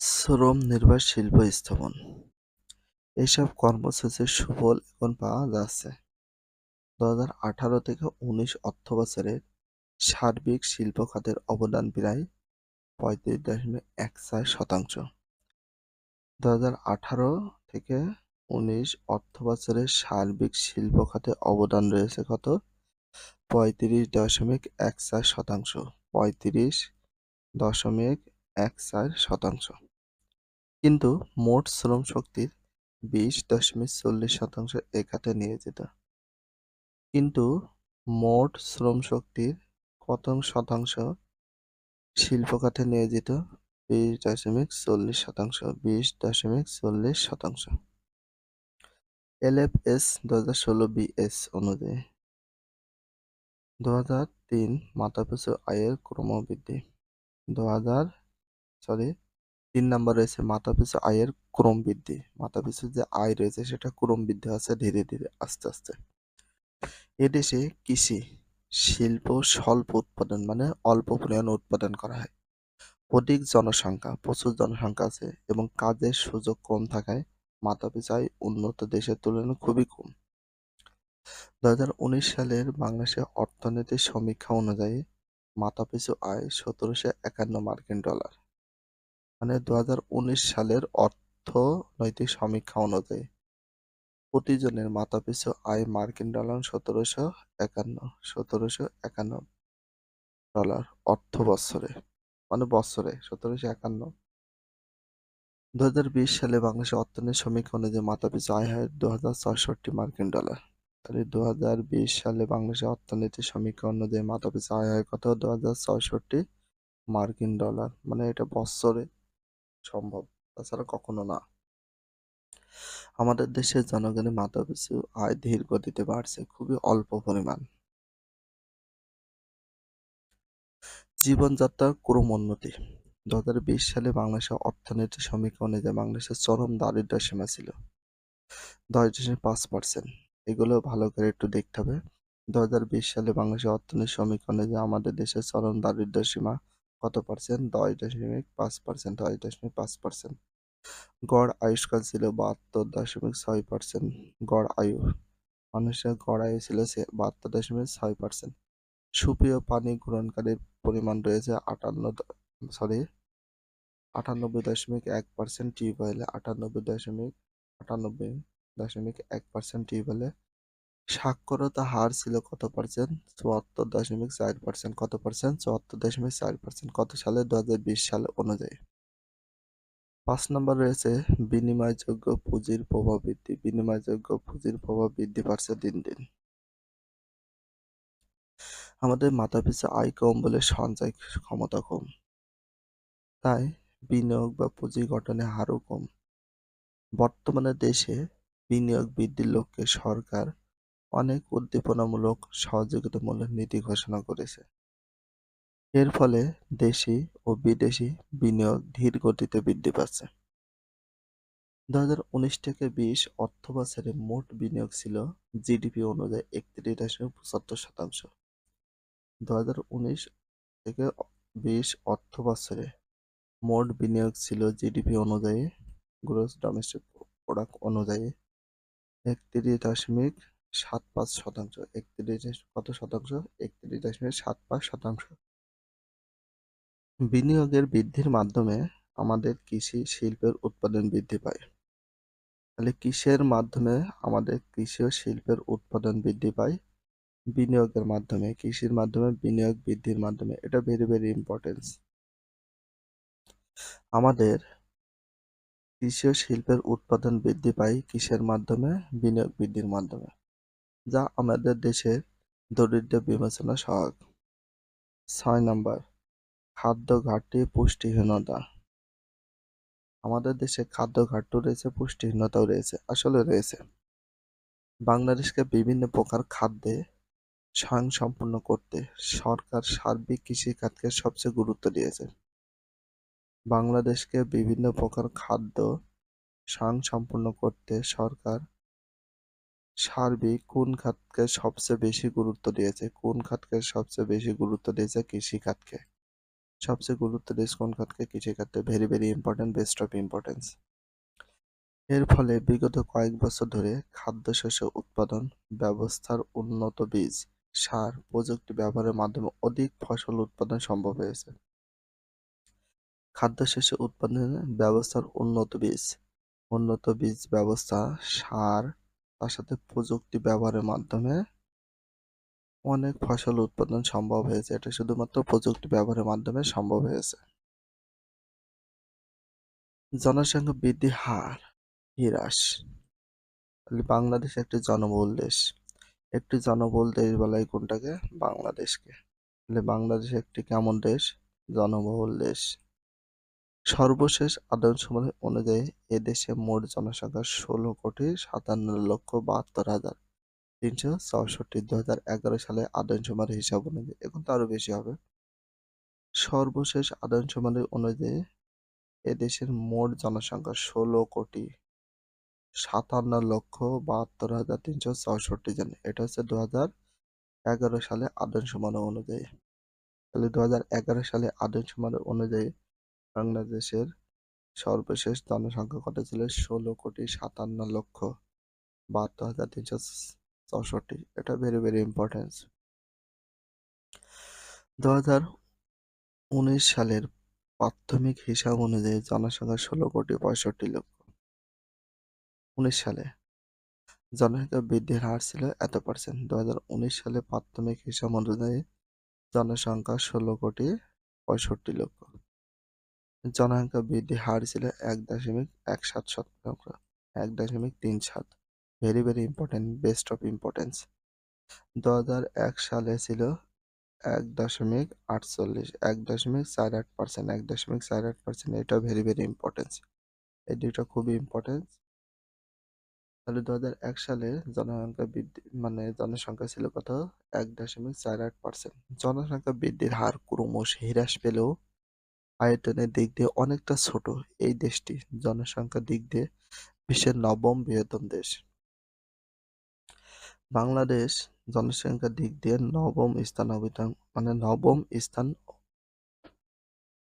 শ্রম নির্ভর শিল্প স্থাপন। এসব কর্মসূচির সুফল এখন পাওয়া যাচ্ছে। দু হাজার আঠারো থেকে উনিশ অর্থবছরের সার্বিক শিল্প খাতের অবদান প্রায় পঁয়ত্রিশ দশমিক এক চার শতাংশ। দু হাজার আঠারো থেকে উনিশ অর্থবছরের সার্বিক শিল্প খাতে অবদান রয়েছে কত? পঁয়ত্রিশ দশমিক এক চার শতাংশ। পঁয়ত্রিশ দশমিক এক চার শতাংশ। কিন্তু মোট শ্রম শক্তির বিশ দশমিক চল্লিশ শতাংশ এ খাতে নিয়োজিত। কিন্তু মোট শ্রম শক্তির কত শতাংশ শিল্প খাতে নিয়োজিত, বিশ দশমিক চল্লিশ শতাংশ, বিশ দশমিক চল্লিশ শতাংশ। এল এফ এলএফএস দু হাজার ষোলো বিএস অনুযায়ী দু হাজার তিন মাথাপিছু আয়ের ক্রমবৃদ্ধি। দু হাজার সরি তিন নম্বর রয়েছে মাথাপিছু আয়ের ক্রম বৃদ্ধি। মাথাপিছু যে আয় রয়েছে, সেটা ক্রম বৃদ্ধি আছে ধীরে ধীরে, আস্তে আস্তে। এদেশে কৃষি, শিল্প, স্বল্প উৎপাদন মানে অল্প পরিমাণ উৎপাদন করা হয়। অধিক জনসংখ্যা, প্রচুর জনসংখ্যা আছে এবং কাজের সুযোগ কম থাকায় মাথাপিছু আয় উন্নত দেশের তুলনায় খুবই কম। দু হাজার উনিশ সালের বাংলাদেশের অর্থনীতির সমীক্ষা অনুযায়ী মাথাপিছু আয় সতেরোশো একান্ন মার্কিন ডলার। মানে দু হাজার উনিশ সালের অর্থনৈতিক সমীক্ষা অনুযায়ী প্রতিজনের মাথাপিছু আয় মার্কিন ডলার সতেরোশো একান্ন সতেরোশো একান্ন ডলার অর্থ বছরে মানে বছরে সতেরোশো একান্ন। দু সালে বাংলাদেশের অর্থনীতি সমীক্ষা অনুযায়ী মাথাপিছু আয় হয় দু মার্কিন ডলার। তাহলে দু হাজার বিশ সালে বাংলাদেশের অর্থনীতি সমীক্ষা অনুযায়ী মাথাপিছু আয় হয় কত? দু মার্কিন ডলার মানে এটা বছরে সম্ভব, তাছাড়া কখনো না। আমাদের দেশের জনগণের মাথাপিছু আয় ধীর গতিতে বাড়ছে, খুবই অল্প পরিমাণ। জীবনযাত্রার ক্রমোন্নতি দু হাজার বিশ সালে বাংলাদেশের অর্থনীতি সমীক্ষা অনুযায়ী বাংলাদেশের চরম দারিদ্র সীমা ছিল। দশ দশমিক পাঁচ পার্সেন্ট। এগুলো ভালো করে একটু দেখতে হবে। দু হাজার বিশ সালে বাংলাদেশের অর্থনীতি সমীক্ষা অনুযায়ী আমাদের দেশের চরম দারিদ্র সীমা কত পার্সেন্ট দশ দশমিক পাঁচ পার্সেন্ট দশ দশমিক পাঁচ পার্সেন্ট গড় আয়ুষ্কাল ছিল বাহাত্তর দশমিক ছয় পার্সেন্ট গড় আয়ু, মানুষের গড় আয়ু ছিল সে বাহাত্তর দশমিক ছয় পার্সেন্ট সুপেয় পানি গ্রহণকারীর পরিমাণ রয়েছে আটান্ন সরি আটানব্বই দশমিক এক পার্সেন্ট টিউবওয়েলে আটানব্বই দশমিক আটানব্বই দশমিক এক পার্সেন্ট টিউবওয়েলে সাক্ষরতা হার ছিল কত পার্সেন্ট চুয়াত্তর দশমিক চার পার্সেন্ট কত পার্সেন্ট চুয়াত্তর দশমিক চার পার্সেন্ট কত সালে? দু হাজার বিশ সাল অনুযায়ী। পাঁচ নম্বর রয়েছে, বিনিময়যোগ্য পুঁজির প্রভাব বৃদ্ধি। বিনিময়যোগ্য পুঁজির প্রভাব বৃদ্ধি পাচ্ছে দিন দিন। আমাদের মাথাপিছু আয় কম বলে সঞ্চয় ক্ষমতা কম। তাই বিনিয়োগ বা পুঁজি গঠনের হারও কম। বর্তমানে দেশে বিনিয়োগ বৃদ্ধির লক্ষ্যে সরকার অনেক উদ্দীপনামূলক সহযোগিতামূলক নীতি ঘোষণা করেছে। এর ফলে দেশি ও বিদেশি বিনিয়োগ ধীর গতিতে বৃদ্ধি পাচ্ছে। দু হাজার উনিশ থেকে বিশ অর্থ বছরে মোট বিনিয়োগ ছিল জিডিপি অনুযায়ী একত্রিশ দশমিক পঁচাত্তর শতাংশ। দু হাজার উনিশ থেকে বিশ অর্থ বছরে মোট বিনিয়োগ ছিল জিডিপি অনুযায়ী, গ্রোস ডোমেস্টিক প্রোডাক্ট অনুযায়ী একত্রিশ দশমিক সাত পাঁচ শতাংশ, একত্রিশ কত শতাংশ? একত্রিশ দশমিক সাত পাঁচ শতাংশ। বিনিয়োগের বৃদ্ধির মাধ্যমে আমাদের কৃষি শিল্পের উৎপাদন বৃদ্ধি পায়। তাহলে কিসের মাধ্যমে আমাদের কৃষি ও শিল্পের উৎপাদন বৃদ্ধি পায়? বিনিয়োগের মাধ্যমে, কৃষির মাধ্যমে, বিনিয়োগ বৃদ্ধির মাধ্যমে। এটা ভেরি ভেরি ইম্পর্টেন্স আমাদের কৃষি ও শিল্পের উৎপাদন বৃদ্ধি পায় কিসের মাধ্যমে? বিনিয়োগ বৃদ্ধির মাধ্যমে। যা আমাদের দেশের দরিদ্র বিবেচনা সহায়ক ছয় নম্বর, খাদ্য ঘাটতি, পুষ্টিহীনতা। আমাদের দেশে খাদ্য ঘাটতি রয়েছে, পুষ্টিহীনতাও রয়েছে আসলে রয়েছে। বাংলাদেশকে বিভিন্ন প্রকার খাদ্যে স্বয়ংসম্পূর্ণ করতে সরকার সার্বিক কৃষিখাতকে সবচেয়ে গুরুত্ব দিয়েছে। বাংলাদেশকে বিভিন্ন প্রকার খাদ্য স্বয়ংসম্পূর্ণ করতে সরকার সার্বিক কোন খাতকে সবচেয়ে বেশি গুরুত্ব দিয়েছে? কোন খাতকে সবচেয়ে বেশি গুরুত্ব দিয়েছে কৃষি খাতকে? সবচেয়ে গুরুত্ব দেশ কোন খাতকে? কৃষিখাতে very very important best of importance এর ফলে বিগত কয়েক বছর ধরে খাদ্যশস্য উৎপাদন ব্যবস্থার উন্নত বীজ, সার, প্রযুক্তি ব্যবহারের মাধ্যমে অধিক ফসল উৎপাদন সম্ভব হয়েছে। খাদ্যশস্য উৎপাদনের ব্যবস্থার উন্নত বীজ উন্নত বীজ ব্যবস্থা, সার তার সাথে প্রযুক্তি ব্যবহারের মাধ্যমে অনেক ফসল উৎপাদন সম্ভব হয়েছে। এটা শুধুমাত্র প্রযুক্তি ব্যবহারের মাধ্যমে সম্ভব হয়েছে। জনসংখ্যা বৃদ্ধি হার হ্রাস। বাংলাদেশ একটি জনবহুল দেশ। একটি জনবহুল দেশ বলা হয় কোনটাকে? বাংলাদেশকে। বাংলাদেশ একটি কেমন দেশ? জনবহুল দেশ। সর্বশেষ আদমশুমারি অনুযায়ী এদেশে মোট জনসংখ্যা ষোলো কোটি সাতান্ন লক্ষ বাহাত্তর হাজার তিনশো চৌষট্টি দু হাজার এগারো সালে আদমশুমারি হিসাব অনুযায়ী, এখন তো আরও বেশি হবে। সর্বশেষ আদমশুমারি অনুযায়ী এদেশের মোট জনসংখ্যা ষোলো কোটি সাতান্ন লক্ষ বাহাত্তর হাজার তিনশো চৌষট্টি জন। এটা হচ্ছে দু হাজার এগারো সালে আদমশুমারি অনুযায়ী। তাহলে দু হাজার এগারো সালে আদমশুমারি অনুযায়ী বাংলাদেশের সর্বশেষ জনসংখ্যা কত ছিল ষোলো কোটি সাতান্ন লক্ষ বাহাত্তর হাজার তিনশো চৌষট্টি। এটা ভেরি ভেরি ইম্পর্টেন্স দু হাজার উনিশ সালের প্রাথমিক হিসাব অনুযায়ী জনসংখ্যা ষোলো কোটি পঁয়ষট্টি লক্ষ। উনিশ সালে জনসংখ্যা বৃদ্ধির হার ছিল এত পার্সেন্ট দু হাজার উনিশ সালে প্রাথমিক হিসাব অনুযায়ী জনসংখ্যা ষোলো কোটি পঁয়ষট্টি লক্ষ। জনসংখ্যা বৃদ্ধির হার ছিল এক দশমিক এক সাত শতাংশ, এক দশমিক তিন সাত। Very very important best of importance দু হাজার এক সালে ছিল এক দশমিক আটচল্লিশ, এক দশমিক চার আট পার্সেন্ট এক দশমিক চার আট পার্সেন্ট এটাও ভেরি ভেরি ইম্পর্টেন্স এই দুইটা খুবই ইম্পর্টেন্স তাহলে দু হাজার এক সালে জনসংখ্যা বৃদ্ধি মানে জনসংখ্যা ছিল কত? এক দশমিক চার আট পার্সেন্ট জনসংখ্যা বৃদ্ধির হার ক্রমশ হ্রাস পেলেও আয়তনের দিক দিয়ে অনেকটা ছোট এই দেশটি। জনসংখ্যার দিক দিয়ে বিশ্বের নবম বৃহত্তম দেশ। বাংলাদেশ জনসংখ্যার দিক দিয়ে নবম স্থান অবিতরণ মানে নবম স্থান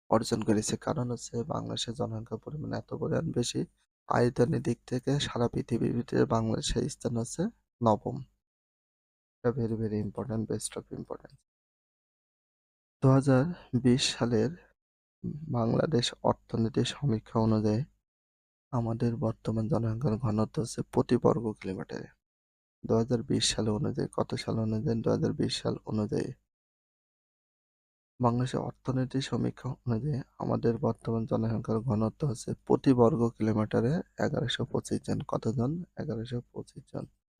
অর্জন করেছে। কারণ হচ্ছে বাংলাদেশের জনসংখ্যার পরিমাণ এত পরিমাণ বেশি, আয়তনের দিক থেকে সারা পৃথিবীর ভিতরে বাংলাদেশের স্থান হচ্ছে নবম। এটা very very important best of important দু সালের বাংলাদেশ অর্থনীতি সমীক্ষা অনুযায়ী আমাদের বর্তমান জনসংখ্যার ঘনত্ব হচ্ছে প্রতি বর্গ কিলোমিটারে। দু হাজার বিশ সাল অনুযায়ী, কত সাল অনুযায়ী দু হাজার বিশ সাল অনুযায়ী। বাংলাদেশের অর্থনীতি সমীক্ষা অনুযায়ী আমাদের বর্তমান জনসংখ্যার ঘনত্ব হচ্ছে প্রতি বর্গ কিলোমিটারে এগারোশো পঁচিশ জন। কতজন? এগারোশো পঁচিশ জন।